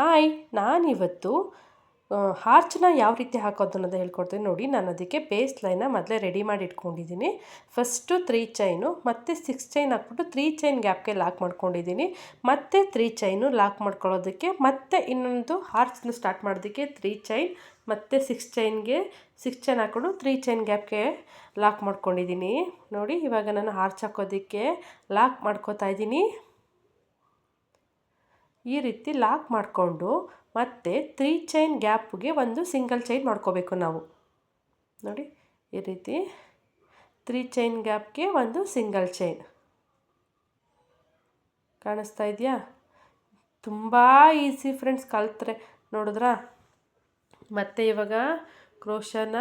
Hi, ನಾನಿವತ್ತು ಹಾರ್ಚನ್ನ ಯಾವ ರೀತಿ ಹಾಕೋದು ಅನ್ನೋದು ಹೇಳ್ಕೊಡ್ತೀನಿ ನೋಡಿ. ನಾನು ಅದಕ್ಕೆ ಬೇಸ್ ಲೈನ ಮೊದಲೇ ರೆಡಿ ಮಾಡಿ ಇಟ್ಕೊಂಡಿದ್ದೀನಿ. ಫಸ್ಟು ತ್ರೀ ಚೈನು ಮತ್ತು ಸಿಕ್ಸ್ ಚೈನ್ ಹಾಕ್ಬಿಟ್ಟು ತ್ರೀ ಚೈನ್ ಗ್ಯಾಪ್ಗೆ ಲಾಕ್ ಮಾಡ್ಕೊಂಡಿದ್ದೀನಿ. ಮತ್ತು ತ್ರೀ ಚೈನು ಲಾಕ್ ಮಾಡ್ಕೊಳ್ಳೋದಕ್ಕೆ, ಮತ್ತೆ ಇನ್ನೊಂದು ಹಾರ್ಚನ್ನು ಸ್ಟಾರ್ಟ್ ಮಾಡೋದಕ್ಕೆ ತ್ರೀ ಚೈನ್ ಮತ್ತು ಸಿಕ್ಸ್ ಚೈನ್ಗೆ ಸಿಕ್ಸ್ ಚೈನ್ ಹಾಕ್ಕೊಂಡು ತ್ರೀ ಚೈನ್ ಗ್ಯಾಪ್ಗೆ ಲಾಕ್ ಮಾಡ್ಕೊಂಡಿದ್ದೀನಿ. ನೋಡಿ, ಇವಾಗ ನಾನು ಹಾರ್ಚ್ ಹಾಕೋದಕ್ಕೆ ಲಾಕ್ ಮಾಡ್ಕೋತಾ ಇದ್ದೀನಿ. ಈ ರೀತಿ ಲಾಕ್ ಮಾಡಿಕೊಂಡು ಮತ್ತು ತ್ರೀ ಚೈನ್ ಗ್ಯಾಪ್ಗೆ ಒಂದು ಸಿಂಗಲ್ ಚೈನ್ ಮಾಡ್ಕೋಬೇಕು ನಾವು. ನೋಡಿ, ಈ ರೀತಿ ತ್ರೀ ಚೈನ್ ಗ್ಯಾಪ್ಗೆ ಒಂದು ಸಿಂಗಲ್ ಚೈನ್ ಕಾಣಿಸ್ತಾ ಇದೆಯಾ? ತುಂಬ ಈಸಿ ಫ್ರೆಂಡ್ಸ್ ಕಲ್ತ್ರೆ ನೋಡಿದ್ರಾ? ಮತ್ತು ಇವಾಗ ಕ್ರೋಶನ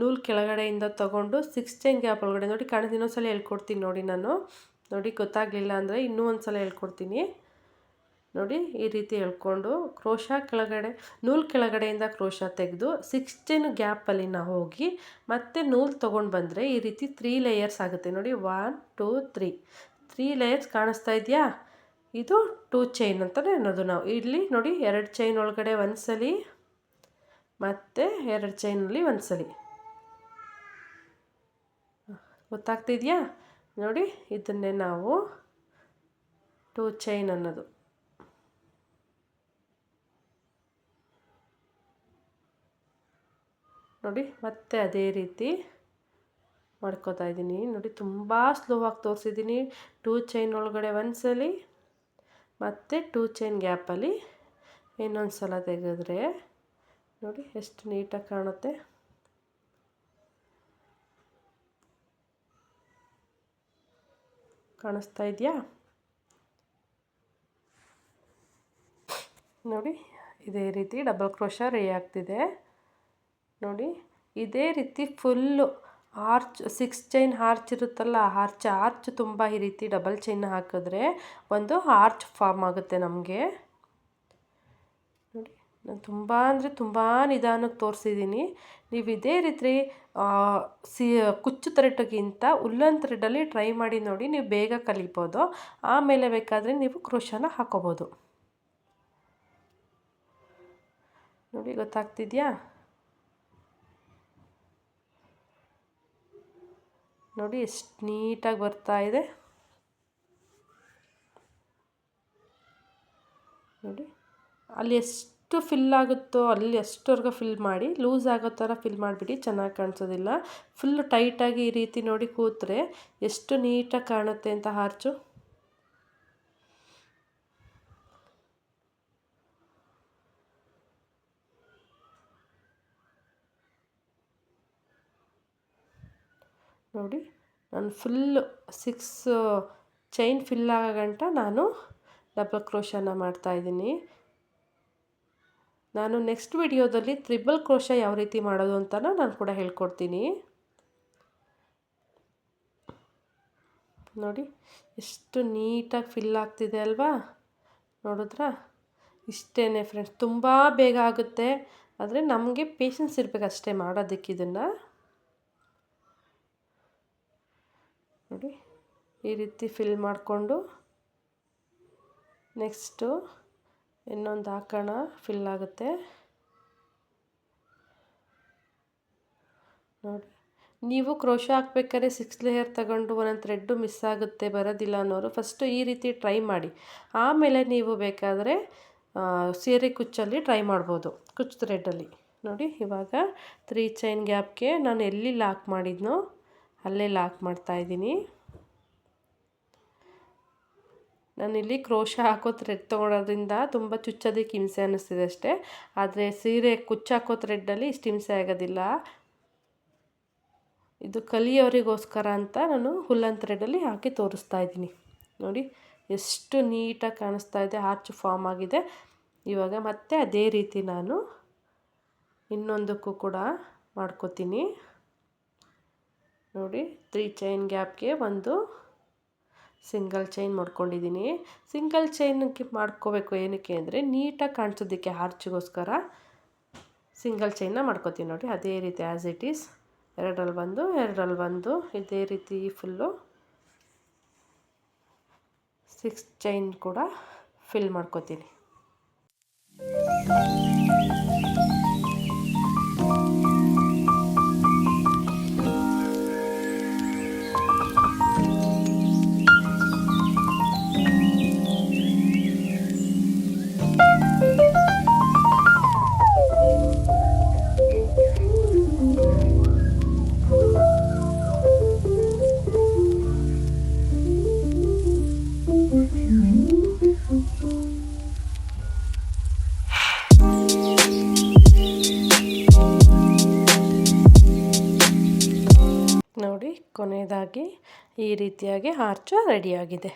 ನೂಲ್ ಕೆಳಗಡೆಯಿಂದ ತೊಗೊಂಡು ಸಿಕ್ಸ್ ಚೈನ್ ಗ್ಯಾಪ್ ಒಳಗಡೆ, ನೋಡಿ ಕಾಣಿಸ್ ಇನ್ನೊಂದ್ಸಲ ಹೇಳ್ಕೊಡ್ತೀನಿ ನೋಡಿ ನಾನು. ನೋಡಿ, ಗೊತ್ತಾಗಲಿಲ್ಲ ಅಂದರೆ ಇನ್ನೂ ಒಂದು ಸಲ ಹೇಳ್ಕೊಡ್ತೀನಿ. ನೋಡಿ ಈ ರೀತಿ ಎಳ್ಕೊಂಡು ಕ್ರೋಶ ಕೆಳಗಡೆ, ನೂಲು ಕೆಳಗಡೆಯಿಂದ ಕ್ರೋಶ ತೆಗೆದು ಸಿಕ್ಸ್ಟೀನ್ ಗ್ಯಾಪಲ್ಲಿ ನಾವು ಹೋಗಿ ಮತ್ತೆ ನೂಲು ತೊಗೊಂಡು ಬಂದರೆ ಈ ರೀತಿ ತ್ರೀ ಲೇಯರ್ಸ್ ಆಗುತ್ತೆ. ನೋಡಿ one two three three layers ಕಾಣಿಸ್ತಾ ಇದೆಯಾ? ಇದು ಟೂ ಚೈನ್ ಅಂತಲೇ ಅನ್ನೋದು ನಾವು. ಇಲ್ಲಿ ನೋಡಿ ಎರಡು ಚೈನ್ ಒಳಗಡೆ ಒಂದು ಸಲ ಮತ್ತು ಎರಡು ಚೈನಲ್ಲಿ ಒಂದು ಸಲ ಗೊತ್ತಾಗ್ತಿದೆಯಾ ನೋಡಿ ಇದನ್ನೇ ನಾವು ಟೂ ಚೈನ್ ಅನ್ನೋದು. ನೋಡಿ, ಮತ್ತೆ ಅದೇ ರೀತಿ ಮಾಡ್ಕೋತಾ ಇದ್ದೀನಿ. ನೋಡಿ, ತುಂಬ ಆಗಿ ತೋರಿಸಿದ್ದೀನಿ. ಟೂ ಚೈನ್ ಒಳಗಡೆ ಒಂದ್ಸಲಿ, ಮತ್ತು ಟೂ ಚೈನ್ ಗ್ಯಾಪಲ್ಲಿ ಇನ್ನೊಂದು ಸಲ ತೆಗೆದ್ರೆ ನೋಡಿ ಎಷ್ಟು ನೀಟಾಗಿ ಕಾಣುತ್ತೆ. ಕಾಣಿಸ್ತಾ ಇದೆಯಾ? ನೋಡಿ, ಇದೇ ರೀತಿ ಡಬಲ್ ಕ್ರೋಶ ರೆಡಿ ಆಗ್ತಿದೆ ನೋಡಿ, ಇದೇ ರೀತಿ full arch, six chain arch ಇರುತ್ತಲ್ಲ ಆರ್ಚ್ ಆರ್ಚ್ ತುಂಬ ಈ ರೀತಿ ಡಬಲ್ ಚೈನ್ ಹಾಕಿದ್ರೆ ಒಂದು ಆರ್ಚ್ ಫಾರ್ಮ್ ಆಗುತ್ತೆ ನಮಗೆ. ನೋಡಿ, ನಾನು ತುಂಬ ಅಂದರೆ ತುಂಬ ನಿಧಾನಕ್ಕೆ ತೋರಿಸಿದ್ದೀನಿ ನೀವು ಇದೇ ರೀತಿ ಸಿ, ಕುಚ್ಚು ಥ್ರೆಡ್ಗಿಂತ ಉಲ್ಲನ್ ಥ್ರೆಡಲ್ಲಿ ಟ್ರೈ ಮಾಡಿ ನೋಡಿ, ನೀವು ಬೇಗ ಕಲಿಬೋದು. ಆಮೇಲೆ ಬೇಕಾದರೆ ನೀವು ಕ್ರೋಶನ ಹಾಕೋಬೋದು. ನೋಡಿ, ಗೊತ್ತಾಗ್ತಿದೆಯಾ? ನೋಡಿ ಎಷ್ಟು ನೀಟಾಗಿ ಬರ್ತಾ ಇದೆ. ನೋಡಿ, ಅಲ್ಲಿ ಎಷ್ಟು ಫಿಲ್ ಆಗುತ್ತೋ, ಅಲ್ಲಿ ಎಷ್ಟವರೆಗೂ ಫಿಲ್ ಮಾಡಿ ಲೂಸ್ ಆಗೋ ಥರ ಫಿಲ್ ಮಾಡಿಬಿಡಿ, ಚೆನ್ನಾಗಿ ಕಾಣಿಸೋದಿಲ್ಲ. ಫುಲ್ಲು ಟೈಟಾಗಿ ಈ ರೀತಿ ನೋಡಿ ಕೂತ್ರೆ ಎಷ್ಟು ನೀಟಾಗಿ ಕಾಣುತ್ತೆ ಅಂತ ಹಾರ್ಚು. ನೋಡಿ, ನಾನು ಫುಲ್ಲು ಸಿಕ್ಸ್ ಚೈನ್ ಫಿಲ್ ಆಗೋ ಗಂಟ ನಾನು ಡಬಲ್ ಕ್ರೋಶನ ಮಾಡ್ತಾಯಿದ್ದೀನಿ ನಾನು ನೆಕ್ಸ್ಟ್ ವಿಡಿಯೋದಲ್ಲಿ ತ್ರಿಬಲ್ ಕ್ರೋಶ ಯಾವ ರೀತಿ ಮಾಡೋದು ಅಂತ ನಾನು ಕೂಡ ಹೇಳ್ಕೊಡ್ತೀನಿ. ನೋಡಿ, ಎಷ್ಟು ನೀಟಾಗಿ ಫಿಲ್ ಆಗ್ತಿದೆ ಅಲ್ವಾ? ನೋಡಿದ್ರಾ? ಇಷ್ಟೇ ಫ್ರೆಂಡ್ಸ್ ತುಂಬ ಬೇಗ ಆಗುತ್ತೆ. ಆದರೆ ನಮಗೆ ಪೇಷನ್ಸ್ ಇರಬೇಕು ಅಷ್ಟೇ ಮಾಡೋದಕ್ಕೆ ಇದನ್ನು. ನೋಡಿ. ಈ ರೀತಿ ಫಿಲ್ ಮಾಡಿಕೊಂಡು ನೆಕ್ಸ್ಟು ಇನ್ನೊಂದು ಹಾಕೋಣ ಫಿಲ್ ಆಗುತ್ತೆ. ನೋಡಿ. ನೀವು ಕ್ರೋಶ ಹಾಕ್ಬೇಕಾದ್ರೆ ಸಿಕ್ಸ್ ಲೇಯರ್ ತಗೊಂಡು ಒಂದೊಂದು ಥ್ರೆಡ್ಡು ಮಿಸ್ ಆಗುತ್ತೆ, ಬರೋದಿಲ್ಲ ಅನ್ನೋರು ಫಸ್ಟು ಈ ರೀತಿ ಟ್ರೈ ಮಾಡಿ. ಆಮೇಲೆ ನೀವು ಬೇಕಾದರೆ ಸೀರೆ ಕುಚ್ಚಲ್ಲಿ ಟ್ರೈ ಮಾಡ್ಬೋದು, ಕುಚ್ಚು ಥ್ರೆಡ್ಡಲ್ಲಿ ನೋಡಿ, ಇವಾಗ ತ್ರೀ ಚೈನ್ ಗ್ಯಾಪ್ಗೆ ನಾನು ಎಲ್ಲಿ ಲಾಕ್ ಮಾಡಿದ್ನೋ ಅಲ್ಲೇ ಲಾಕ್ ಮಾಡ್ತಾ ಇದ್ದೀನಿ. ನಾನು ನಾನಿಲ್ಲಿ ಕ್ರೋಶ ಹಾಕೋ ಥ್ರೆಡ್ ತೊಗೊಳೋದ್ರಿಂದ ತುಂಬ ಚುಚ್ಚೋದಕ್ಕೆ ಹಿಂಸೆ ಅನ್ನಿಸ್ತಿದೆ ಅಷ್ಟೇ. ಆದರೆ ಸೀರೆ ಕುಚ್ಚಾಕೋ ಥ್ರೆಡ್ಡಲ್ಲಿ ಇಷ್ಟು ಹಿಂಸೆ ಆಗೋದಿಲ್ಲ. ಇದು ಕಲಿಯೋರಿಗೋಸ್ಕರ ಅಂತ ನಾನು ಹುಲ್ಲನ್ ಥ್ರೆಡಲ್ಲಿ ಹಾಕಿ ತೋರಿಸ್ತಾ ಇದ್ದೀನಿ. ನೋಡಿ, ಎಷ್ಟು ನೀಟಾಗಿ ಕಾಣಿಸ್ತಾ ಇದೆ, ಆರ್ಚ್ ಫಾರ್ಮ್ ಆಗಿದೆ. ಇವಾಗ ಮತ್ತೆ ಅದೇ ರೀತಿ ನಾನು ಇನ್ನೊಂದಕ್ಕೂ ಕೂಡ ಮಾಡ್ಕೋತೀನಿ. ನೋಡಿ ತ್ರೀ ಚೈನ್ ಗ್ಯಾಪ್ಗೆ ಒಂದು ಸಿಂಗಲ್ ಚೈನ್ ಮಾಡ್ಕೊಂಡಿದ್ದೀನಿ. ಸಿಂಗಲ್ ಚೈನ್ಗೆ ಮಾಡ್ಕೋಬೇಕು ಏನಕ್ಕೆ ಅಂದರೆ ನೀಟಾಗಿ ಕಾಣಿಸೋದಕ್ಕೆ ಆರ್ಚಿಗೋಸ್ಕರ ಸಿಂಗಲ್ ಚೈನ್ನ ಮಾಡ್ಕೋತೀನಿ ನೋಡಿ. ಅದೇ ರೀತಿ ಆ್ಯಸ್ ಇಟ್ ಈಸ್ ಎರಡರಲ್ಲಿ ಬಂದು ಎರಡರಲ್ಲಿ ಒಂದು, ಇದೇ ರೀತಿ ಫುಲ್ಲು ಸಿಕ್ಸ್ ಚೈನ್ ಕೂಡ ಫಿಲ್ ಮಾಡ್ಕೋತೀನಿ. ಕೊನೆಯದಾಗಿ ಈ ರೀತಿಯಾಗಿ ಆರ್ಚು ರೆಡಿಯಾಗಿದೆ.